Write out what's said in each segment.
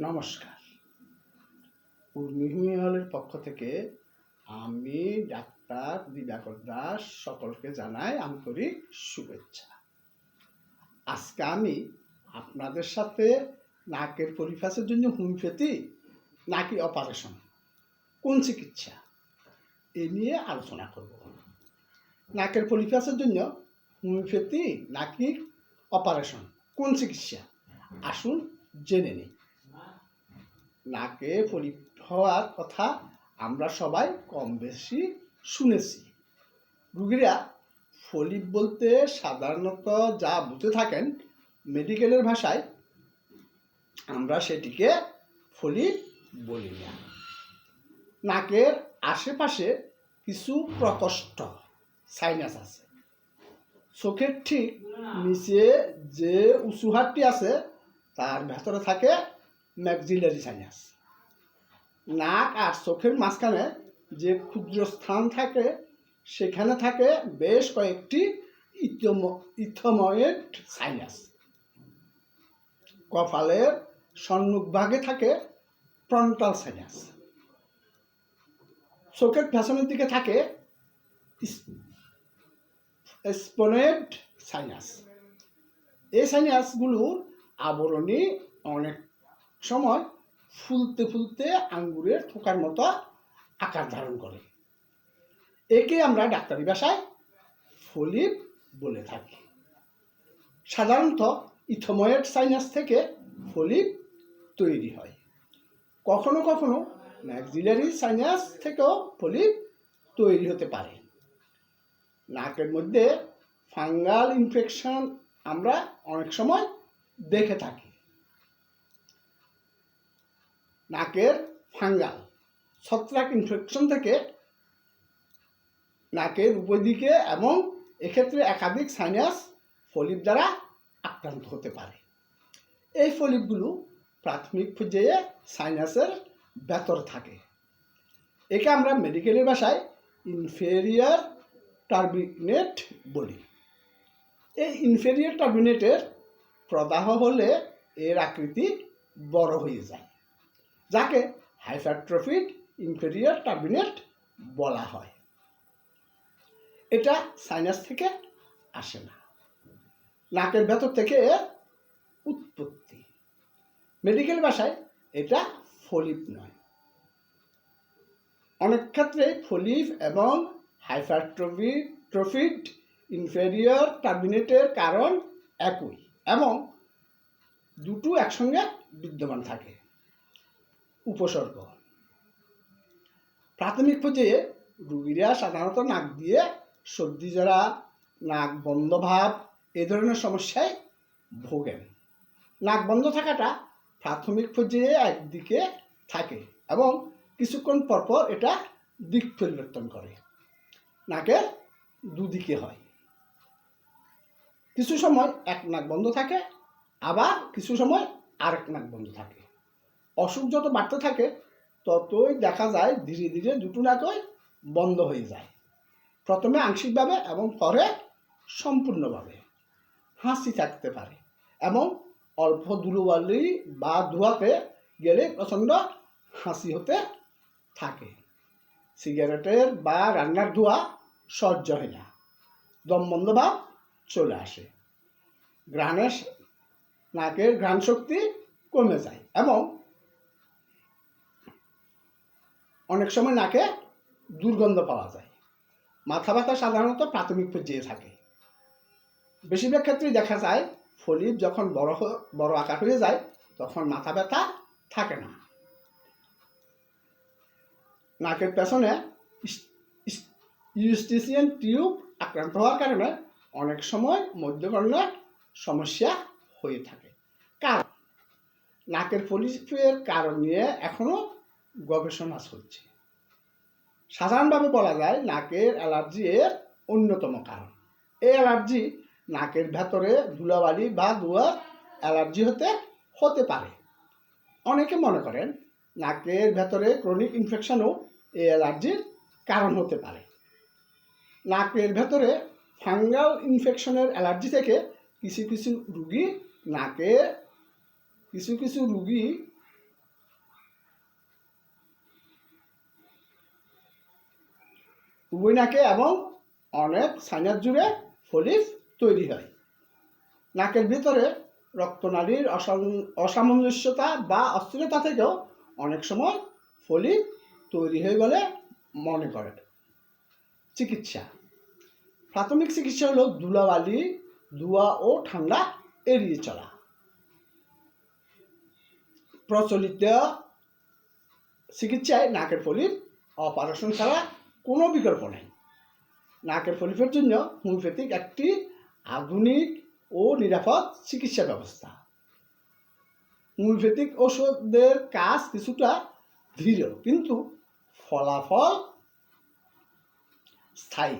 নমস্কার। উর্মিভূমি হলের পক্ষ থেকে আমি ডাক্তার দিবাকর দাস সকলকে জানাই আন্তরিক শুভেচ্ছা। আজকে আমি আপনাদের সাথে নাকের পরিফাসের জন্য হোমিওপ্যাথি নাকি অপারেশন, কোন চিকিৎসা, এ নিয়ে আলোচনা করব। নাকের পরিফাসের জন্য হোমিওপ্যাথি নাকি অপারেশন, কোন চিকিৎসা, আসুন জেনে নিই। নাকে ফলিত হওয়ার কথা আমরা সবাই কম বেশি শুনেছি। রুগীরা ফলিপ বলতে সাধারণত যা বুঝে থাকেন মেডিকেলের ভাষায় আমরা সেটিকে ফলিপ বলি না। নাকের আশেপাশে কিছু প্রকষ্ট সাইনাস আছে। চোখের ঠিক নিচে যে উঁচু হাড়টি আছে, তার ভেতরে থাকে ম্যাক্সিলারি সাইনাস। নাক আর চোখের মাঝখানে যে ক্ষুদ্র স্থান থাকে, সেখানে থাকে বেশ কয়েকটি ইথময়েড সাইনাস। কপালের সম্মুখ ভাগে থাকে ফ্রন্টাল সাইনাস। চোখের পেছনের দিকে থাকে স্পোনেড সাইনাস। এই সাইনাসগুলোর আবরণী অনেক সময় ফুলতে ফুলতে আঙ্গুরের থোকার মতো আকার ধারণ করে। একে আমরা ডাক্তারি ভাষায় ফলিপ বলে থাকি। সাধারণত ইথোময়েড সাইনাস থেকে ফলিপ তৈরি হয়। কখনো কখনো ম্যাক্সিলারি সাইনাস থেকেও ফলিপ তৈরি হতে পারে। নাকের মধ্যে ফাঙ্গাল ইনফেকশন আমরা অনেক সময় দেখে থাকি। নাকের ফাঙ্গাল। ছত্রাক ইনফেকশন থেকে নাকের উপদিকে এবং এক্ষেত্রে একাধিক সাইনাস ফলিপ দ্বারা আক্রান্ত হতে পারে। এই ফলিপগুলো প্রাথমিক পর্যায়ে সাইনাসের ভেতর থাকে। একে আমরা মেডিকেলের ভাষায় ইনফেরিয়ার টার্বিনেট বলি। এই ইনফেরিয়ার টার্বিনেটের প্রদাহ হলে এর আকৃতি বড় হয়ে যায়। যাকে হাইপারট্রফিড ইনফেরিয়ার টার্বিনেট বলা হয়। এটা সাইনাস থেকে আসে না। নাকের ভেতর থেকে এর উৎপত্তি। মেডিকেল ভাষায় এটা ফলিপ নয়। অনেক ক্ষেত্রে ফলিপ এবং হাইপারট্রফিড ট্রফিড ইনফেরিয়র টার্মিনেটের কারণ একই এবং দুটো একসঙ্গে বিদ্যমান থাকে। উপসর্গ। প্রাথমিক পর্যায়ে রুগীরা সাধারণত নাক দিয়ে সর্দি জড়া নাক বন্ধ ভাব এ ধরনের সমস্যায় ভোগেন। নাক বন্ধ থাকাটা প্রাথমিক পর্যায়ে একদিকে থাকে এবং কিছুক্ষণ পরপর এটা দিক পরিবর্তন করে। নাকের দুদিকে হয়। কিছু সময় এক নাক বন্ধ থাকে, আবার কিছু সময় আরেক নাক বন্ধ থাকে। অসুখ যত বাড়তে থাকে, ততই দেখা যায় ধীরে ধীরে দুটো নাকই বন্ধ হয়ে যায়। প্রথমে আংশিকভাবে এবং পরে সম্পূর্ণভাবে হাসি থাকতে পারে এবং অল্প ধুলোবালি বা ধোয়াতে গেলে প্রচণ্ড হাসি হতে থাকে। সিগারেটের বা রান্নার ধোয়া সহ্য হয় না, দম বন্ধ ভাব চলে আসে। ঘ্রাণের নাকের ঘ্রাণ শক্তি কমে যায় এবং অনেক সময় নাকে দুর্গন্ধ পাওয়া যায়। মাথা ব্যথা সাধারণত প্রাথমিক পর্যায়ে থাকে। বেশিরভাগ ক্ষেত্রেই দেখা যায়, ফলিপ যখন বড় বড় আকার হয়ে যায়, তখন মাথা ব্যথা থাকে না। নাকের পেছনে ইউস্টিসিয়ান টিউব আক্রান্ত হওয়ার কারণে অনেক সময় মধ্যকর্ণে সমস্যা হয়ে থাকে। কারণ, নাকের ফলিপের কারণ নিয়ে এখনও গবেষণা চলছে। সাধারণভাবে বলা যায় নাকের অ্যালার্জি এর অন্যতম কারণ। এই অ্যালার্জি নাকের ভেতরে ধুলাবালি বা দুয়ার অ্যালার্জি হতে হতে পারে। অনেকে মনে করেন নাকের ভেতরে ক্রনিক ইনফেকশনও এই অ্যালার্জির কারণ হতে পারে। নাকের ভেতরে ফাঙ্গাল ইনফেকশনের অ্যালার্জি থেকে কিছু কিছু রুগী নাকে, কিছু কিছু রুগী নাকে এবং অনেক সাইনাস জুড়ে ফলিফ তৈরি হয়। নাকের ভিতরে রক্তনালীর অসাম- অসামঞ্জস্যতা বা অস্থিরতা থেকেও অনেক সময় ফলিফ তৈরি হয়ে বলে মনে করে। চিকিৎসা। প্রাথমিক চিকিৎসা হলো ধুলাবালি, ধোয়া ও ঠান্ডা এড়িয়ে চলা। প্রচলিত চিকিৎসায় নাকের ফলিপ অপারেশন ছাড়া কোনো বিকল্প নেই। নাকের ফলিপের জন্য হোমিওপ্যাথিক একটি আধুনিক ও নিরাপদ চিকিৎসা ব্যবস্থা। হোমিওপ্যাথিক ওষুধের কাজ কিছুটা ধীর, কিন্তু ফলাফল স্থায়ী।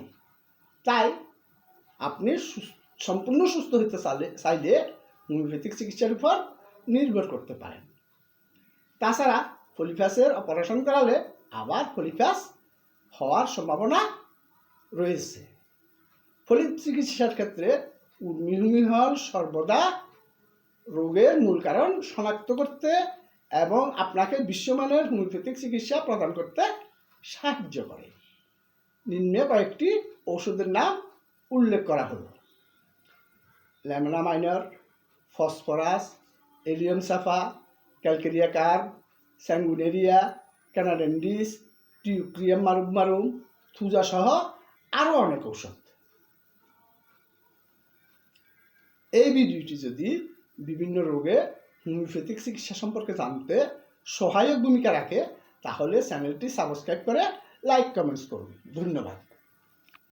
তাই আপনি সম্পূর্ণ সুস্থ হতে চাইলে হোমিওপ্যাথিক চিকিৎসার উপর নির্ভর করতে পারেন। তাছাড়া ফলিফাসের অপারেশন করালে আবার ফলিফাস হওয়ার সম্ভাবনা রয়েছে। ফলিক চিকিৎসার ক্ষেত্রে উর্মিহুমি হল সর্বদা রোগের মূল কারণ শনাক্ত করতে এবং আপনাকে বিশ্বমানের হোমিওপ্যাথিক চিকিৎসা প্রদান করতে সাহায্য করে। নিম্নে কয়েকটি ওষুধের নাম উল্লেখ করা হলো। Lemna minor, phosphorus, allium cepa, calcarea carb, sanguinaria, canadensis teucrium marum marum, thuja সহ আরও অনেক ঔষধ। এই ভিডিওটি যদি বিভিন্ন রোগে হোমিওপ্যাথিক চিকিৎসা সম্পর্কে জানতে সহায়ক ভূমিকা রাখে, তাহলে চ্যানেলটি সাবস্ক্রাইব করে লাইক, কমেন্টস করুন। ধন্যবাদ।